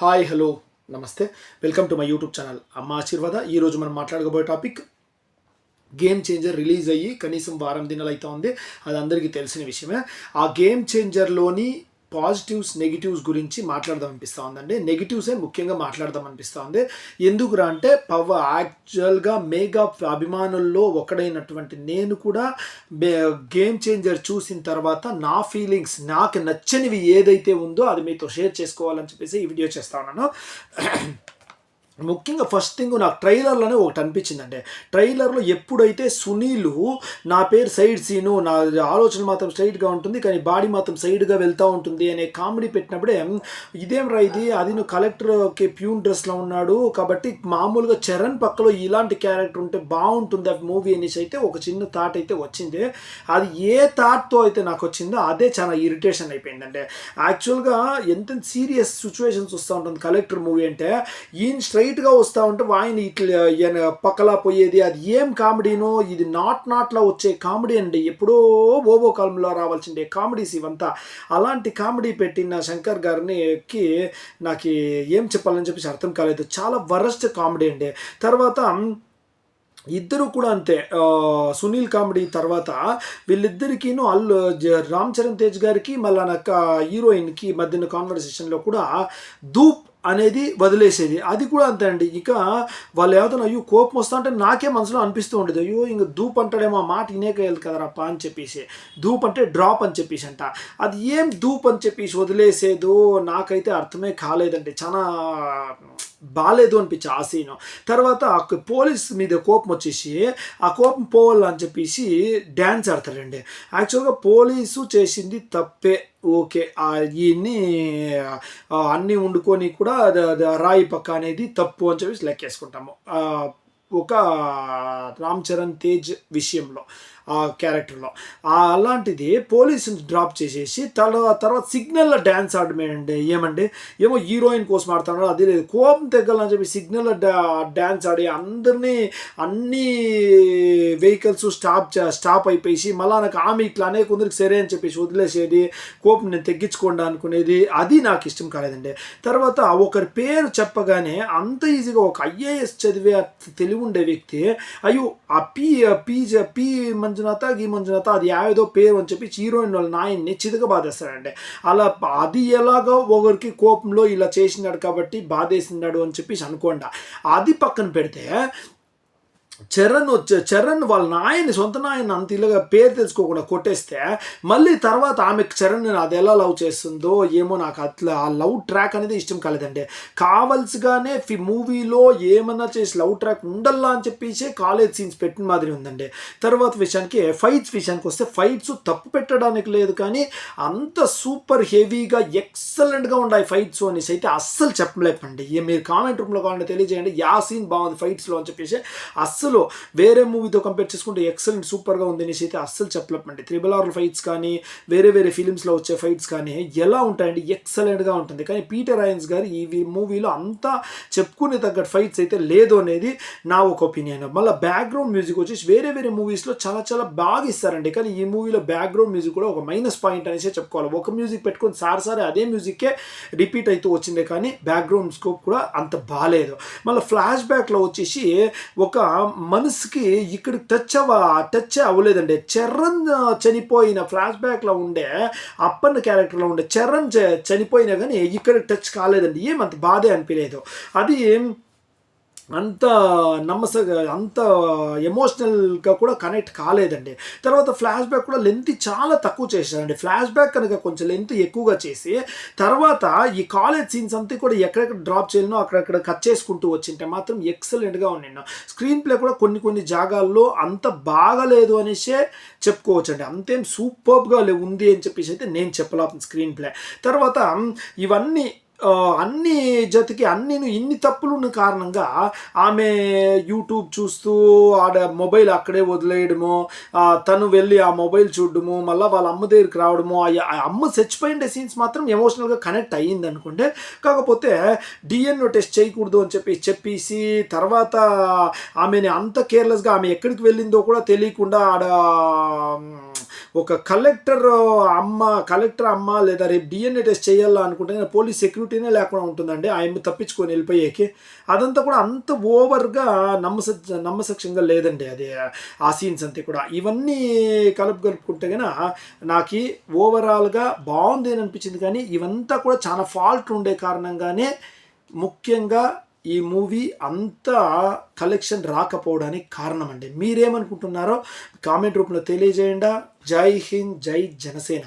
Hi hello namaste. Welcome to my YouTube channel Amma Aashirvada. ఈరోజు మనం మాట్లాడబోయే topic game changer release అయ్యి కనీసం వారం దినాలు అయితే ఉంది. అది అందరికీ తెలిసిన విషయమే. ఆ గేమ్ చేంజర్లోని పాజిటివ్స్ నెగిటివ్స్ గురించి మాట్లాడదాం అనిపిస్తూ ఉందండి నెగిటివ్సే ముఖ్యంగా మాట్లాడదాం అనిపిస్తూ ఉంది ఎందుకురా అంటే పవ యాక్చువల్గా మేగా అభిమానుల్లో ఒకడైనటువంటి నేను కూడా గేమ్ చేంజర్ చూసిన తర్వాత నా ఫీలింగ్స్ నాకు నచ్చనివి ఏదైతే ఉందో అది మీతో షేర్ చేసుకోవాలని చెప్పేసి ఈ వీడియో చేస్తా ఉన్నాను. ముఖ్యంగా ఫస్ట్ థింగ్ నాకు ట్రైలర్లోనే ఒకటి అనిపించిందండి. ట్రైలర్లో ఎప్పుడైతే సునీలు నా పేరు సైడ్ సీను నా ఆలోచన మాత్రం స్ట్రైట్గా ఉంటుంది కానీ బాడీ మాత్రం సైడ్గా వెళ్తూ ఉంటుంది అనే కామెడీ పెట్టినప్పుడే ఇదేం రా ఇది? అది నువ్వు కలెక్టర్కి ప్యూన్ డ్రెస్లో ఉన్నాడు కాబట్టి మామూలుగా చరణ్ పక్కలో ఇలాంటి క్యారెక్టర్ ఉంటే బాగుంటుంది ఆ మూవీ అనేసి అయితే ఒక చిన్న థాట్ అయితే వచ్చింది. అది ఏ థాట్తో అయితే నాకు వచ్చిందో అదే చాలా ఇరిటేషన్ అయిపోయిందండి. యాక్చువల్గా ఎంత సీరియస్ సిచ్యువేషన్స్ వస్తూ ఉంటుంది కలెక్టర్ మూవీ అంటే ఈయన స్ట్రైట్గా వస్తూ ఉంటే ఆయన ఇట్లా ఈయన పక్కలా పోయేది అది ఏం కామెడీనో? ఇది నాట్ నాట్లో వచ్చే కామెడీ అండి. ఎప్పుడో ఓవో కాలంలో రావాల్సిండే కామెడీస్ ఇవంతా అలాంటి కామెడీ పెట్టిన శంకర్ గారినికి నాకు ఏం చెప్పాలని చెప్పేసి అర్థం కాలేదు. చాలా వరస్ట్ కామెడీ అండి. తర్వాత ఇద్దరు కూడా అంతే. సునీల్ కామెడీ తర్వాత వీళ్ళిద్దరికీను అల్లు జ- రామ్ చరణ్ తేజ్ గారికి మళ్ళా నాకు హీరోయిన్కి మధ్యన కాన్వర్సేషన్లో కూడా ధూప్ అనేది వదిలేసేది. అది కూడా అంతే అండి. ఇక వాళ్ళు ఏదైనా అయ్యో కోపం వస్తా అంటే నాకే మనసులో అనిపిస్తూ ఉండేది. అయ్యో ఇంక ధూప్ అంటాడేమో ఆ మాట ఇనేకేయాలి కదరప్ప అని చెప్పేసి. దూప్ అంటే డ్రాప్ అని చెప్పేసి అంట అది ఏం ధూప్ అని చెప్పేసి వదిలేసేదో నాకైతే అర్థమే కాలేదండి. చాలా బాగాలేదు అనిపించి ఆ సీను. తర్వాత ఆ పోలీస్ మీద కోపం వచ్చేసి ఆ కోపం పోవాలని చెప్పేసి డ్యాన్స్ ఆడతారండి యాక్చువల్గా పోలీసు చేసింది తప్పే. ఓకే ఆ ఈయన్ని అన్నీ వండుకొని కూడా రాయి పక్క అనేది తప్పు అని చెప్పేసి లెక్కేసుకుంటాము. ఒక రామ్ చరణ్ తేజ్ విషయంలో. ఆ క్యారెక్టర్లో. అలాంటిది పోలీసుని డ్రాప్ చేసేసి తర్వాత తర్వాత సిగ్నల్లో డ్యాన్స్ ఆడమేయండి ఏమండి? ఏమో హీరోయిన్ కోసం ఆడుతున్నాడు అది లేదు. కోపం తెగ్గాలని చెప్పి సిగ్నల్లో డ్యాన్స్ ఆడి అందరినీ అన్ని వెహికల్స్ స్టాప్ స్టాప్ అయిపోయి మళ్ళా నాకు ఆమె ఇట్లా అనే కొందరికి సరే అని చెప్పేసి వదిలేసేది కోపం నేను తెగ్గించుకోండి అనుకునేది అది నాకు ఇష్టం కాలేదండి. తర్వాత ఒకరి పేరు చెప్పగానే అంత ఈజీగా ఒక ఐఏఎస్ చదివే తెలివి ఉండే వ్యక్తి అయ్యో ఆ పి పీ పి మంజునాథ గీ మంజునాథ అది యావేదో పేరు అని చెప్పి హీరోయిన్ వాళ్ళ నాయన్ని చితక బాధేస్తాడండి అలా అది ఎలాగో ఒకరికి కోపంలో ఇలా చేసినాడు కాబట్టి బాధేసినాడు అని చెప్పేసి అనుకోండి. అది పక్కన పెడితే చరణ్ వచ్చే చరణ్ వాళ్ళ నాయని సొంత నాయన్ని అంత ఇలాగా పేరు తెలుసుకోకుండా కొట్టేస్తే మళ్ళీ తర్వాత ఆమె చరణ్ అది ఎలా లవ్ చేస్తుందో ఏమో నాకు అట్లా ఆ లవ్ ట్రాక్ అనేది ఇష్టం కాలేదండి. కావలసిగానే ఫి మూవీలో ఏమన్నా చేసి లవ్ ట్రాక్ ఉండల్లా అని చెప్పేసి కాలేజ్ సీన్స్ పెట్టిన మాదిరి ఉందండి. తర్వాత విషయానికి ఫైట్స్ విషయానికి వస్తే ఫైట్స్ తప్పు పెట్టడానికి లేదు కానీ అంత సూపర్ హెవీగా ఎక్సలెంట్గా ఉన్నాయి ఫైట్స్ అనేసి అయితే అస్సలు చెప్పలేపండి. మీరు కామెంట్ రూమ్లో కావాలంటే తెలియజేయండి. యా సీన్ బాగుంది ఫైట్స్లో అని చెప్పేసి అస్సలు వేరే మూవీతో కంపేర్ చేసుకుంటే ఎక్సలెంట్ సూపర్గా ఉంది అనేసి అయితే అస్సలు చెప్పలేమండి త్రిబుల్ ఆర్ ఫైట్స్ కానీ వేరే వేరే ఫిలిమ్స్లో వచ్చే ఫైట్స్ కానీ ఎలా ఉంటాయండి? ఎక్సలెంట్గా ఉంటుంది. కానీ పీటర్ రాయన్స్ గారు ఈ మూవీలో అంతా చెప్పుకునే తగ్గట్టు ఫైట్స్ అయితే లేదు అనేది నా ఒక ఒపీనియన్ మళ్ళీ బ్యాక్గ్రౌండ్ మ్యూజిక్ వచ్చేసి వేరే వేరే మూవీస్లో చాలా చాలా బాగా ఇస్తారండి. కానీ ఈ మూవీలో బ్యాక్గ్రౌండ్ మ్యూజిక్ కూడా ఒక మైనస్ పాయింట్ అనేసి చెప్పుకోవాలి. ఒక మ్యూజిక్ పెట్టుకొని సార్ సార్ అదే మ్యూజిక్కే రిపీట్ అవుతూ వచ్చిందే కానీ బ్యాక్గ్రౌండ్ స్కోప్ కూడా అంత బాగాలేదు మళ్ళీ ఫ్లాష్ బ్యాక్లో వచ్చేసి ఒక మనసుకి ఇక్కడ టచ్ అవ టచ్ అవ్వలేదండి. చరణ్ చనిపోయిన ఫ్లాష్ బ్యాక్లో ఉండే అప్పన్న క్యారెక్టర్లో ఉండే చరణ్ చనిపోయినా కానీ ఇక్కడ టచ్ కాలేదండి. ఏమంత బాధే అనిపించలేదు అది అంత నమ్మస అంత ఎమోషనల్గా కూడా కనెక్ట్ కాలేదండి. తర్వాత ఫ్లాష్ బ్యాక్ కూడా లెంత్ చాలా తక్కువ చేశారండి. ఫ్లాష్ బ్యాక్ కనుక కొంచెం లెంత్ ఎక్కువగా చేసి తర్వాత ఈ కాలేజ్ సీన్స్ అంతా కూడా ఎక్కడెక్కడ డ్రాప్ చేయాలనో అక్కడక్కడ కట్ చేసుకుంటూ వచ్చింటే మాత్రం ఎక్సలెంట్గా ఉన్నాను స్క్రీన్ ప్లే కూడా కొన్ని కొన్ని జాగాల్లో అంత బాగలేదు అనేసే చెప్పుకోవచ్చండి. అంతేం సూపర్గా ఉంది అని చెప్పేసి అయితే నేను చెప్పలేను స్క్రీన్ ప్లే తర్వాత ఇవన్నీ అన్ని జతికి అన్ని ఇన్ని తప్పులు ఉన్న కారణంగా ఆమె యూట్యూబ్ చూస్తూ ఆడ మొబైల్ అక్కడే వదిలేయడము తను వెళ్ళి ఆ మొబైల్ చూడడము మళ్ళీ వాళ్ళ అమ్మ దగ్గరికి రావడము ఆ ఆ అమ్మ చచ్చిపోయిన సీన్స్ మాత్రం ఎమోషనల్గా కనెక్ట్ అయ్యింది అనుకుంటే కాకపోతే డిఎన్ఓ టెస్ట్ చేయకూడదు అని చెప్పి చెప్పేసి తర్వాత ఆమెని అంత కేర్లెస్గా ఆమె ఎక్కడికి వెళ్ళిందో కూడా తెలియకుండా ఆడ ఒక కలెక్టర్ అమ్మ కలెక్టర్ అమ్మ లేదా రేపు డిఎన్ఏ టెస్ట్ చేయాలా అనుకుంటే పోలీస్ సెక్యూరిటీ క్రియేటివిటీనే లేకుండా ఉంటుందండి. ఆయన తప్పించుకొని వెళ్ళిపోయేకి. అదంతా కూడా అంత ఓవర్గా నమ్మస నమ్మసక్షంగా లేదండి అది. ఆ సీన్స్ అంతా కూడా. ఇవన్నీ కలుపు కలుపుకుంటే కనుక నాకు ఓవరాల్గా బాగుంది అని అనిపించింది కానీ ఇవంతా కూడా చాలా ఫాల్ట్ ఉండే కారణంగానే ముఖ్యంగా ఈ మూవీ అంత కలెక్షన్ రాకపోవడానికి కారణం అండి మీరేమనుకుంటున్నారో కామెంట్ రూపంలో తెలియజేయండి. జై హింద్ జై జనసేన.